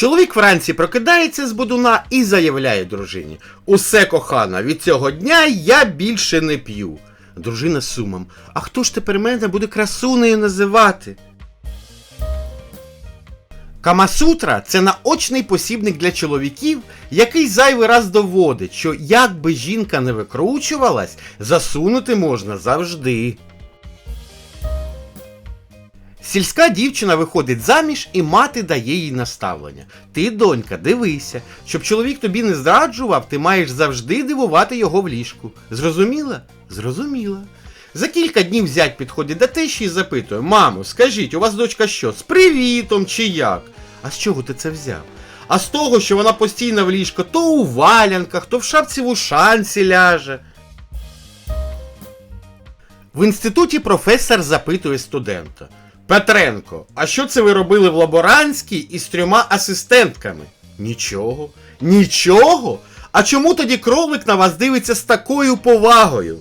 Чоловік вранці прокидається з будуна і заявляє дружині: Усе кохана, від цього дня я більше не п'ю. Дружина сумом. А хто ж тепер мене буде красунею називати? Камасутра це наочний посібник для чоловіків, який зайвий раз доводить, що як би жінка не викручувалась, засунути можна завжди. Сільська дівчина виходить заміж і мати дає їй наставлення. Ти, донька, дивися, щоб чоловік тобі не зраджував, ти маєш завжди дивувати його в ліжку. Зрозуміла? Зрозуміла. За кілька днів зять підходить до тещі і запитує: Мамо, скажіть, у вас дочка що? З привітом чи як? А з чого ти це взяв? А з того, що вона постійно в ліжко то у валянках, то в шапці в ушанці ляже. В інституті професор запитує студента. Петренко, а що це ви робили в лаборантській із трьома асистентками? Нічого. Нічого? А чому тоді кролик на вас дивиться з такою повагою?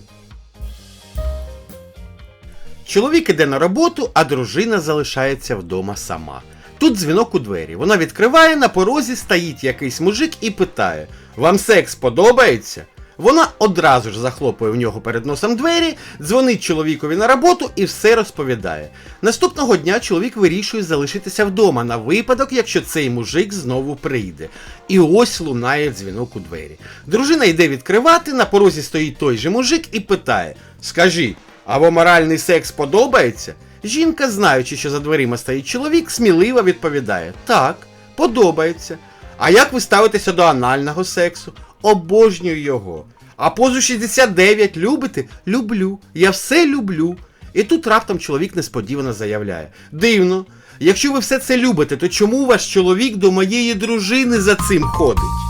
Чоловік іде на роботу, а дружина залишається вдома сама. Тут дзвінок у двері. Вона відкриває, на порозі стоїть якийсь мужик і питає: Вам секс подобається? Вона одразу ж захлопує в нього перед носом двері, дзвонить чоловікові на роботу і все розповідає. Наступного дня чоловік вирішує залишитися вдома на випадок, якщо цей мужик знову прийде. І ось лунає дзвінок у двері. Дружина йде відкривати, на порозі стоїть той же мужик і питає: Скажіть, а вам моральний секс подобається? Жінка, знаючи, що за дверима стоїть чоловік, сміливо відповідає: Так, подобається. А як ви ставитеся до анального сексу? Обожнюю його. А позу 69 любите? Люблю. Я все люблю. І тут раптом чоловік несподівано заявляє: Дивно, якщо ви все це любите, то чому ваш чоловік до моєї дружини за цим ходить?